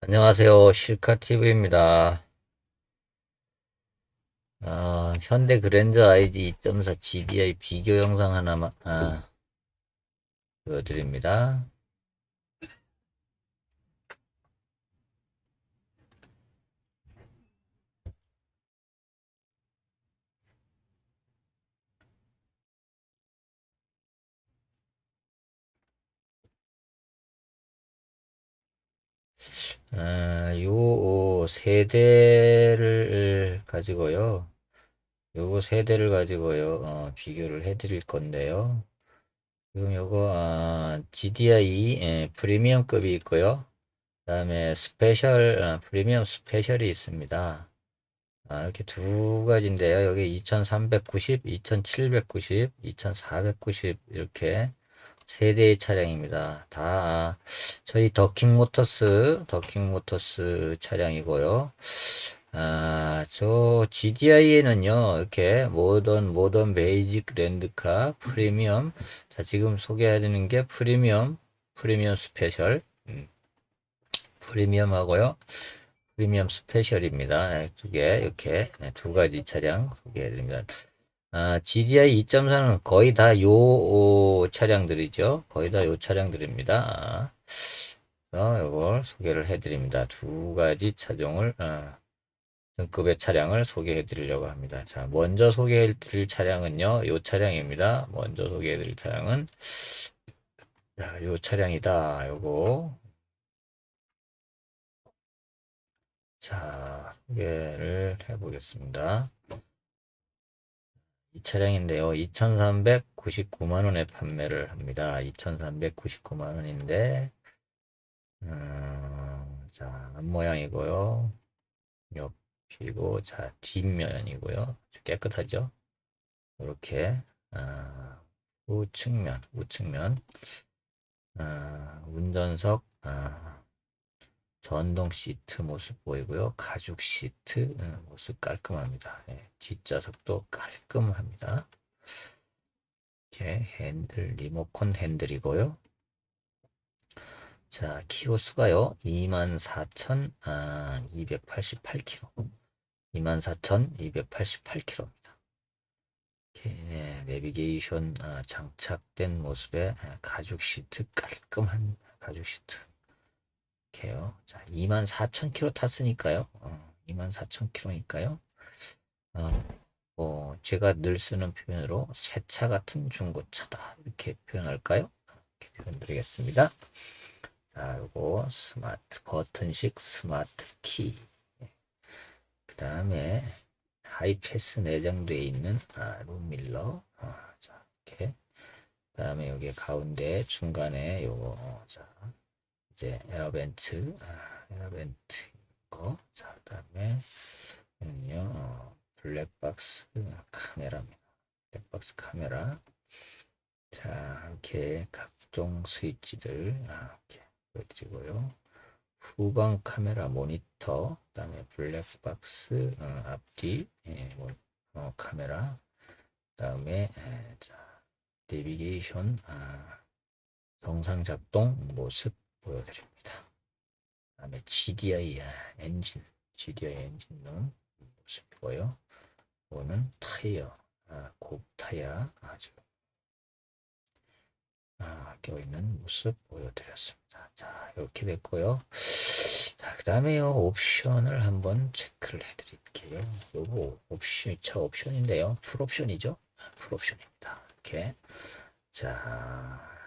안녕하세요. 실카TV입니다. 아, 현대 그랜저 IG 2.4 GDI 비교 영상 하나만, 아, 보여드립니다. 아, 요 세대를 가지고요. 요거 세대를 가지고요. 어, 비교를 해드릴 건데요. 지금 요거 아, GDI 예, 프리미엄급이 있고요. 그 다음에 스페셜 아, 프리미엄 스페셜이 있습니다. 아, 이렇게 두 가지인데요. 여기 2390, 2790, 2490 이렇게 세 대의 차량입니다. 다 저희 더킹 모터스, 더킹 모터스 차량이고요. 아, 저 GDI에는요, 이렇게 모던, 모던 베이직 랜드카 프리미엄. 자, 지금 소개해드리는 게 프리미엄, 프리미엄 스페셜. 음, 프리미엄 하고요. 프리미엄 스페셜입니다. 네, 두 개, 이렇게 네, 두 가지 차량 소개해드립니다. 아, GDI 2.4는 거의 다 요 차량들이죠. 거의 다 요 차량들입니다. 아, 이걸 소개를 해드립니다. 두 가지 차종을 아, 등급의 차량을 소개해 드리려고 합니다. 자, 먼저 소개해 드릴 차량은요, 요 차량입니다. 먼저 소개해 드릴 차량은 자, 요 차량이다. 요거 자, 소개를 해 보겠습니다. 이 차량인데요. 2,399만 원에 판매를 합니다. 2,399만 원인데, 음, 자, 앞모양이고요. 옆이고, 자, 뒷면이고요. 깨끗하죠? 이렇게, 아, 우측면, 우측면, 아, 운전석, 아, 전동 시트 모습 보이고요. 가죽 시트 음, 모습 깔끔합니다. 예, 뒷좌석도 깔끔합니다. 이렇게 핸들 리모컨 핸들이고요. 자, 키로수가요. 24,288km. 24,288km입니다. 이렇게 예, 내비게이션 아, 장착된 모습의 아, 가죽 시트 깔끔한 가죽 시트. 이렇게요. 자, 24,000km 탔으니까요. 어, 24,000km니까요. 어, 뭐 제가 늘 쓰는 표현으로 새차 같은 중고차다 이렇게 표현할까요? 이렇게 표현 드리겠습니다. 자, 요거 스마트 버튼식 스마트 키. 그 다음에 하이패스 내장되어 있는 아, 룸밀러. 아, 자, 이렇게. 그 다음에 여기 가운데 중간에 요거 어, 자, 이제 에어벤트, 아, 에어벤트 거. 자, 그 다음에 요 어, 블랙박스 카메라입니다. 블랙박스 카메라. 자, 이렇게 각종 스위치들 아, 이렇게 보여드리고요. 후방 카메라 모니터, 그 다음에 블랙박스 어, 앞뒤 예, 뭐, 어, 카메라, 그 다음에 에, 자 내비게이션 아, 정상 작동 모습 보여드립니다. 다음에 GDI 엔진, GDI 엔진룸 모습이고요. 이거는 타이어, 아, 곡 타이어 아주 아, 껴있는 모습 보여드렸습니다. 자, 이렇게 됐고요. 자, 그 다음에 옵션을 한번 체크를 해드릴게요. 요거 옵션, 차 옵션인데요. 풀옵션이죠? 풀옵션입니다. 이렇게. 자,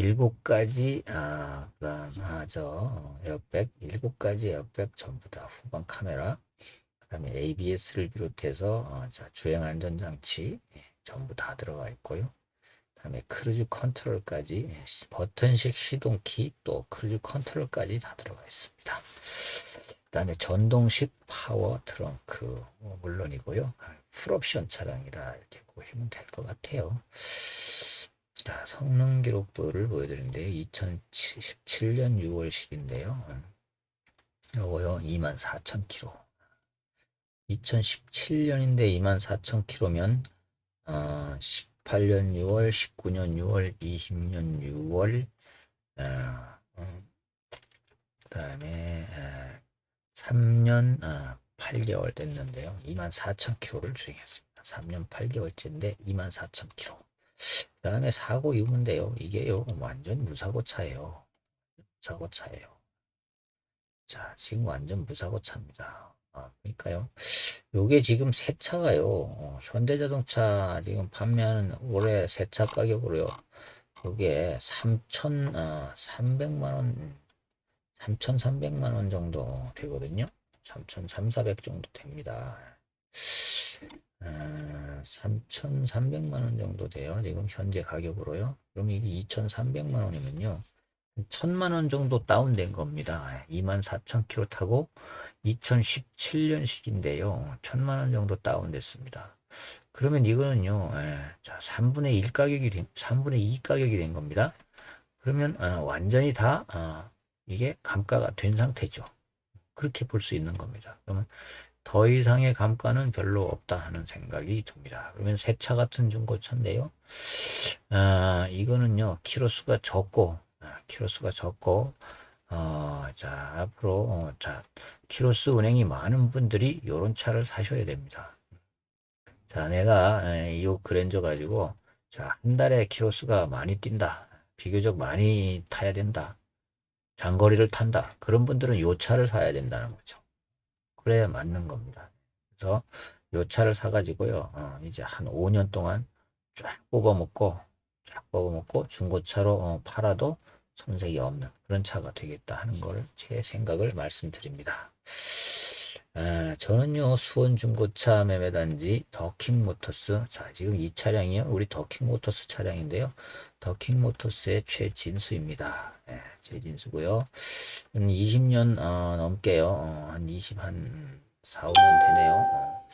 일곱 가지 아, 그다음 아, 저 에어백 일곱 가지 에어백 전부 다 후방 카메라 그다음에 ABS를 비롯해서 어, 자 주행 안전 장치 예, 전부 다 들어가 있고요. 그다음에 크루즈 컨트롤까지 예, 버튼식 시동 키 또 크루즈 컨트롤까지 다 들어가 있습니다. 그다음에 전동식 파워 트렁크 뭐 물론이고요. 풀옵션 차량이라 이렇게 보시면 될 것 같아요. 자, 성능 기록부를 보여드리는데 2017년 6월식인데요. 요거요 24,000km. 2017년인데 24,000km면 어, 18년 6월, 19년 6월, 20년 6월, 어, 음, 그다음에 3년 아, 8개월 됐는데요. 24,000km를 주행했습니다. 3년 8개월째인데 24,000km. 그 다음에 사고 이후인데요. 이게요, 완전 무사고 차예요. 무사고 차예요. 자, 지금 완전 무사고 차입니다. 아, 그러니까요. 요게 지금 새 차가요. 어, 현대자동차 지금 판매하는 올해 새 차 가격으로요. 요게 3천, 어, 300만 원, 3,300만 원 정도 되거든요. 3,300, 정도 됩니다. 아, 3,300만 원 정도 돼요. 지금 현재 가격으로요. 그럼 이게 2,300만 원이면요. 1,000만 원 정도 다운된 겁니다. 24,000km 타고 2017년식인데요. 1,000만 원 정도 다운됐습니다. 그러면 이거는요. 예, 자, 3분의 1 가격이 된, 3분의 2 가격이 된 겁니다. 그러면 어, 완전히 다 어, 이게 감가가 된 상태죠. 그렇게 볼 수 있는 겁니다. 그러면 더 이상의 감가는 별로 없다 하는 생각이 듭니다. 그러면 새차 같은 중고차인데요. 아, 이거는요, 키로수가 적고, 아, 키로수가 적고, 어, 자, 앞으로, 어, 자, 키로수 은행이 많은 분들이 이런 차를 사셔야 됩니다. 자, 내가 에, 이 그랜저 가지고, 자, 한 달에 키로수가 많이 뛴다. 비교적 많이 타야 된다. 장거리를 탄다. 그런 분들은 이 차를 사야 된다는 거죠. 그래야 맞는 겁니다. 그래서 이 차를 사가지고요. 어, 이제 한 5년 동안 쫙 뽑아먹고 쫙 뽑아먹고 중고차로 어, 팔아도 손색이 없는 그런 차가 되겠다 하는 걸 제 생각을 말씀드립니다. 아, 저는요 수원 중고차 매매단지 더킹모터스 자 지금 이 차량이요? 우리 더킹모터스 차량인데요. 더킹모터스의 최진수입니다. 예, 최진수고요. 20년 어, 넘게요. 어, 한 20, 한 4, 5년 되네요. 어,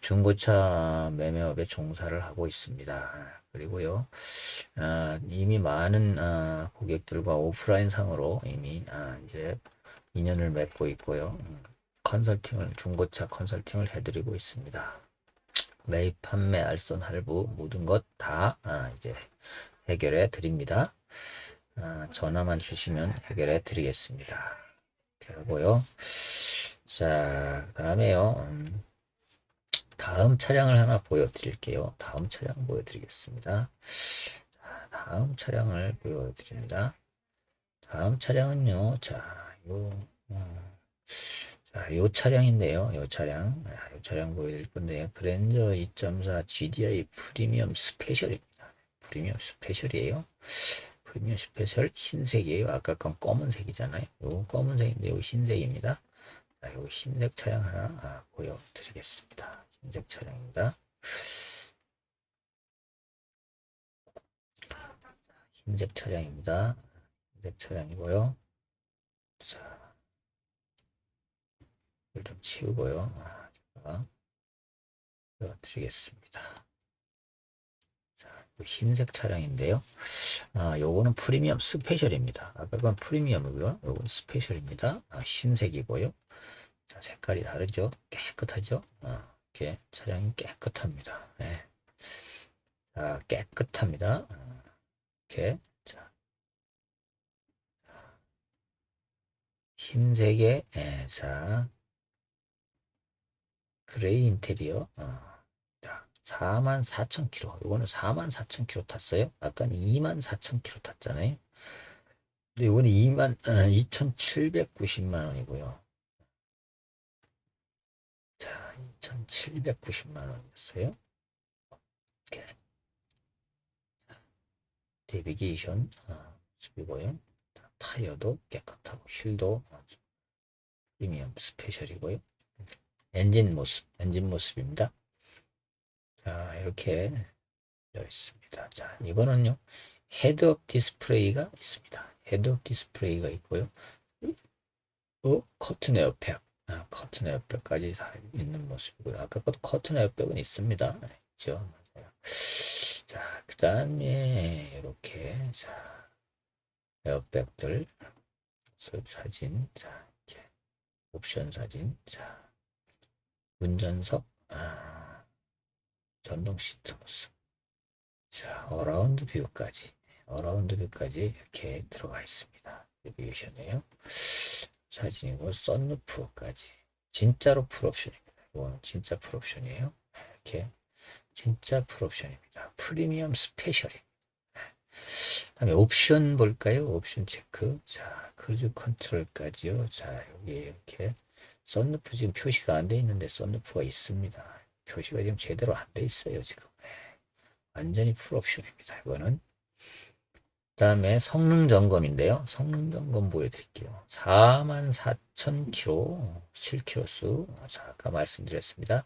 중고차 매매업에 종사를 하고 있습니다. 그리고요 아, 이미 많은 아, 고객들과 오프라인 상으로 이미 아, 이제 인연을 맺고 있고요. 음. 컨설팅을 중고차 컨설팅을 해드리고 있습니다. 매입, 판매, 알선, 할부 모든 것다 아, 이제 해결해 드립니다. 아, 전화만 주시면 해결해 드리겠습니다. 이렇게 하고요. 자, 다음에요. 음, 다음 차량을 하나 보여드릴게요. 다음 차량 보여드리겠습니다. 자, 다음 차량을 보여드립니다. 다음 차량은요. 자, 요. 음, 자, 요 차량인데요. 요 차량. 요 차량 보여드릴 건데요. 그랜저 2.4 GDI 프리미엄 스페셜입니다. 프리미엄 스페셜이에요. 프리미엄 스페셜 흰색이에요. 아까 건 검은색이잖아요. 요 검은색인데 요 흰색입니다. 자, 요 흰색 차량 하나 아, 보여드리겠습니다. 흰색 차량입니다. 흰색 차량입니다. 흰색 차량이고요. 자, 좀 치우고요. 아, 제가 드리겠습니다. 자, 흰색 차량인데요. 아, 요거는 프리미엄 스페셜입니다. 아까 건 프리미엄이고요. 요건 스페셜입니다. 아, 흰색이고요. 자, 색깔이 다르죠? 깨끗하죠? 아, 이렇게 차량이 깨끗합니다. 네. 자, 깨끗합니다. 아, 이렇게 자, 흰색의 예, 자 그레이 인테리어? 어, 자, 44,000km 이거는 44,000km 탔어요. 아까는 24,000km 탔잖아요. 근데 이거는 2만 어, 2,790만 원이고요. 자 2,790만 원이었어요. 이렇게. 내비게이션 어, 습이고요. 타이어도 깨끗하고 휠도 프리미엄 스페셜이고요 엔진 모습, 엔진 모습입니다. 자, 이렇게 되어 있습니다. 자, 이거는요, 헤드업 디스플레이가 있습니다. 헤드업 디스플레이가 있고요. 어, 커튼 에어백, 아, 커튼 에어백까지 다 있는 모습이고요. 아까 것도 커튼 에어백은 있습니다. 있죠. 맞아요. 자, 그 다음에 이렇게 자 에어백들 사진, 자 이렇게 옵션 사진, 자 운전석, 아, 전동 시트 모습. 자, 어라운드 뷰까지, 어라운드 뷰까지 이렇게 들어가 있습니다. 내비게이션이에요. 사진이고 썬루프까지 진짜로 풀옵션입니다. 이건 진짜 풀옵션이에요. 이렇게 진짜 풀옵션입니다. 프리미엄 스페셜이. 다음에 옵션 볼까요? 옵션 체크. 자, 크루즈 컨트롤까지요. 자, 여기 이렇게 썬루프 지금 표시가 안 돼 있는데 썬루프가 있습니다. 표시가 지금 제대로 안 돼 있어요, 지금. 네. 완전히 풀 옵션입니다. 이거는. 다음에 성능 점검인데요. 성능 점검 보여드릴게요. 44,000km, 7km 수. 자, 아까 말씀드렸습니다.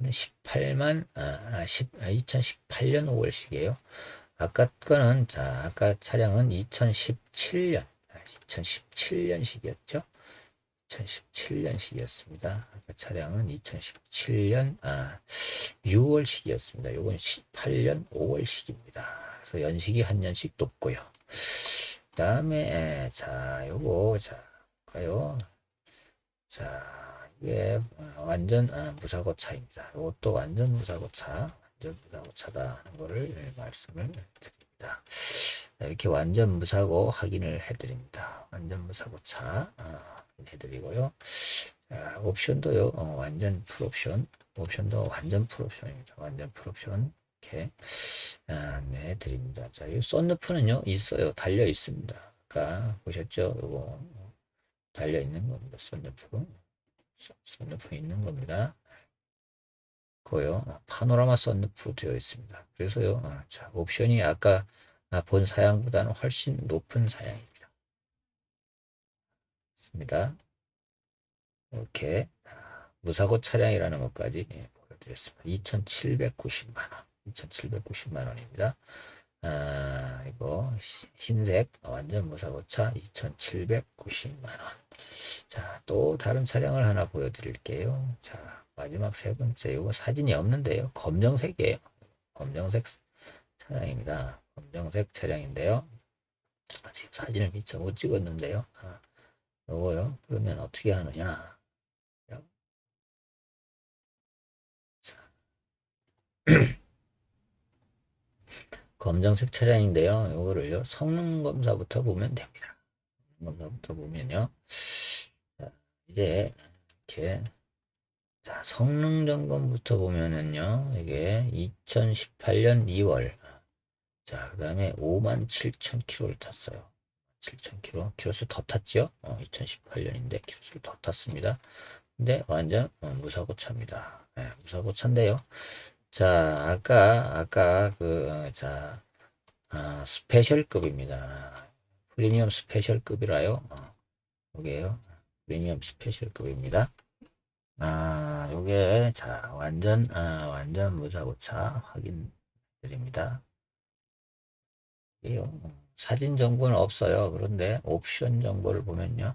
18만, 아, 10, 아, 2018년 5월식이에요. 아까 거는, 자, 아까 차량은 2017년, 2017년식이었죠. 2017년식이었습니다. 아까 차량은 2017년, 아, 6월식이었습니다. 요건 18년 5월식입니다. 그래서 연식이 한 년씩 높고요. 그 다음에, 자, 요거, 자, 가요. 자, 이게 완전 아, 무사고 차입니다. 이것도 완전 무사고 차, 완전 무사고 차다 하는 거를 말씀을 드립니다. 이렇게 완전 무사고 확인을 해드립니다. 완전 무사고 차 아, 해드리고요. 자, 옵션도요, 어, 완전 풀옵션, 옵션도 완전 풀옵션입니다. 완전 풀옵션 이렇게 아, 네 드립니다. 자, 이 썬루프는요 있어요, 달려 있습니다. 아까 보셨죠? 이거 달려 있는 겁니다. 썬루프. 썬루프 있는 겁니다. 고요. 파노라마 썬루프 되어 있습니다. 그래서요. 아, 자, 옵션이 아까 아, 본 사양보다는 훨씬 높은 사양입니다. 있습니다. 이렇게 아, 무사고 차량이라는 것까지 예, 보여드렸습니다. 2,790만 원. 2,790만 원입니다. 아, 이거 흰색 완전 무사고차 2,790만 원. 자, 또 다른 차량을 하나 보여드릴게요. 자, 마지막 세 번째, 이거 사진이 없는데요. 검정색이에요. 검정색 차량입니다. 검정색 차량인데요. 지금 사진을 미처 못 찍었는데요. 아, 요거요. 그러면 어떻게 하느냐. 검정색 차량인데요. 요거를요. 성능 검사부터 보면 됩니다. 검사부터 보면요. 자, 이제 이렇게 자, 성능 점검부터 보면은요. 이게 2018년 2월 자, 그 다음에 57,000km를 탔어요. 7,000km. 키로수 더 탔죠? 어, 2018년인데 키로수를 더 탔습니다. 근데 완전 어, 무사고 차입니다. 네, 무사고 차인데요. 자, 아까, 아까 그, 어, 자, 아, 스페셜급입니다. 프리미엄 스페셜급이라요. 어, 요게요. 프리미엄 스페셜급입니다. 아, 요게, 자, 완전, 아, 완전 무사고차 확인 드립니다. 이요. 사진 정보는 없어요. 그런데 옵션 정보를 보면요.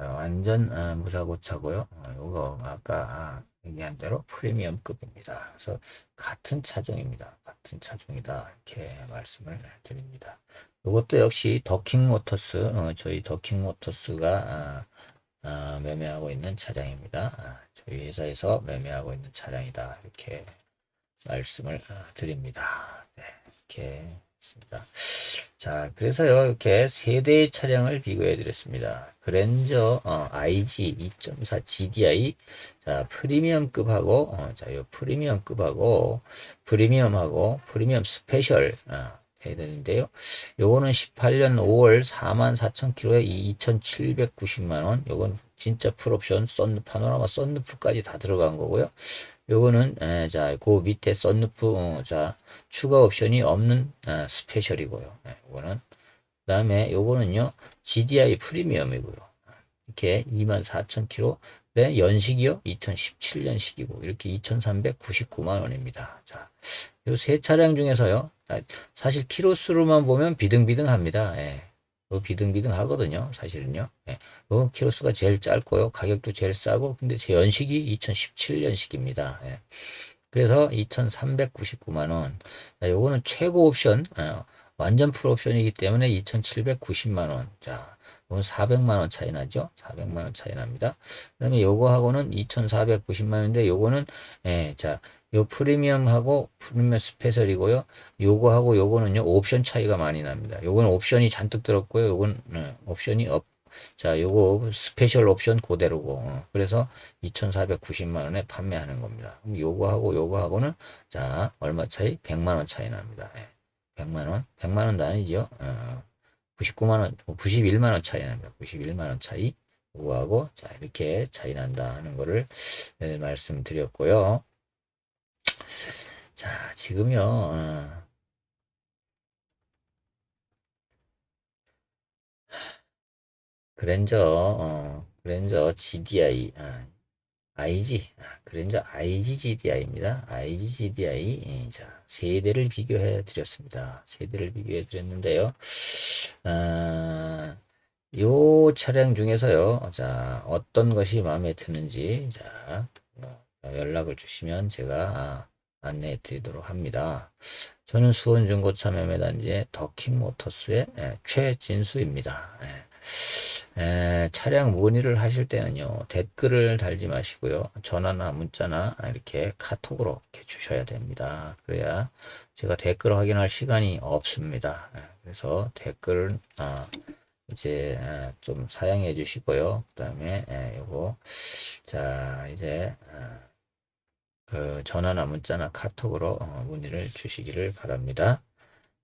어, 완전 어, 무사고차고요. 어, 요거 아까 아, 얘기한 대로 프리미엄급입니다. 그래서 같은 차종입니다. 같은 차종이다. 이렇게 말씀을 드립니다. 이것도 역시 더킹 모터스, 어, 저희 더킹 모터스가 아, 아, 매매하고 있는 차량입니다. 아, 저희 회사에서 매매하고 있는 차량이다. 이렇게 말씀을 아, 드립니다. 네, 이렇게 있습니다. 자, 그래서요, 이렇게 세 대의 차량을 비교해 드렸습니다. 그랜저 어, IG 2.4 GDI 자 프리미엄급하고 어, 자 요 프리미엄급하고 프리미엄하고 프리미엄 스페셜 어, 해야 되는데요. 요거는 18년 5월 44,000km에 2,790만 원. 요건 진짜 풀옵션 썬 파노라마 썬루프까지 다 들어간 거고요. 요거는 에, 자, 그 밑에 썬루프 어, 자 추가 옵션이 없는 아, 스페셜이고요. 네, 요거는 그다음에 요거는요 GDI 프리미엄이고요. 이렇게 24,000km 네, 연식이요 2017년식이고 이렇게 2,399만 원입니다. 자, 요 세 차량 중에서요 아, 사실 키로수로만 보면 비등비등합니다. 예. 비등비등 하거든요. 사실은요. 예. 요 키로수가 제일 짧고요. 가격도 제일 싸고 근데 제 연식이 2017년식입니다. 예. 그래서 2,399만 원. 자, 요거는 최고 옵션 어, 완전 풀 옵션이기 때문에 2,790만 원. 자, 이건 400만 원 차이 나죠? 400만 원 차이 납니다. 그 다음에 요거하고는 2,490만 원인데 요거는 예, 자, 요 프리미엄하고 프리미엄 스페셜이고요. 요거하고 요거는요. 옵션 차이가 많이 납니다. 요거는 옵션이 잔뜩 들었고요. 요건 네, 옵션이 없 자, 요거 스페셜 옵션 그대로고. 어, 그래서 2,490만 원에 판매하는 겁니다. 그럼 요거하고 요거하고는 자, 얼마 차이? 100만 원 차이 납니다. 예. 100만 원? 100만 원도 아니죠. 어, 99만 원, 91만 원 차이 납니다. 91만 원 차이. 요거하고 자, 이렇게 차이 난다 하는 거를 예, 말씀드렸고요. 자, 지금요. 어, 그랜저 어, 그랜저 GDI 아, IG 아, 그랜저 IG GDI입니다. IG GDI 예, 자 세대를 비교해 드렸습니다. 세대를 비교해 드렸는데요. 아, 요 차량 중에서요. 자 어떤 것이 마음에 드는지 자 어, 연락을 주시면 제가 아, 안내해 드리도록 합니다. 저는 수원 중고차 매매단지의 더킹 모터스의 예, 최진수입니다. 예. 에, 차량 문의를 하실 때는요, 댓글을 달지 마시고요. 전화나 문자나 이렇게 카톡으로 이렇게 주셔야 됩니다. 그래야 제가 댓글 확인할 시간이 없습니다. 에, 그래서 댓글, 아, 이제, 에, 좀 사양해 주시고요. 그 다음에, 에, 요거, 자, 이제, 아, 그 전화나 문자나 카톡으로 어, 문의를 주시기를 바랍니다.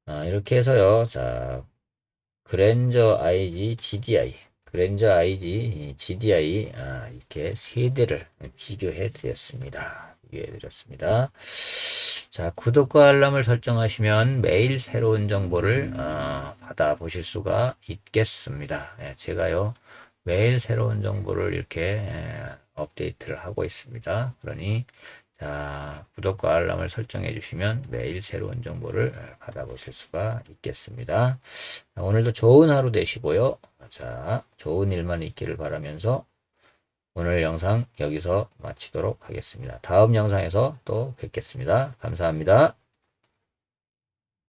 아, 이렇게 해서요, 자, 그랜저 IG GDI, 그랜저 IG GDI 아, 이렇게 세 대를 비교해 드렸습니다. 비교해 드렸습니다. 자, 구독과 알람을 설정하시면 매일 새로운 정보를 어, 받아 보실 수가 있겠습니다. 예, 제가요 매일 새로운 정보를 이렇게 예, 업데이트를 하고 있습니다. 그러니 자, 구독과 알람을 설정해 주시면 매일 새로운 정보를 받아보실 수가 있겠습니다. 자, 오늘도 좋은 하루 되시고요. 자, 좋은 일만 있기를 바라면서 오늘 영상 여기서 마치도록 하겠습니다. 다음 영상에서 또 뵙겠습니다. 감사합니다.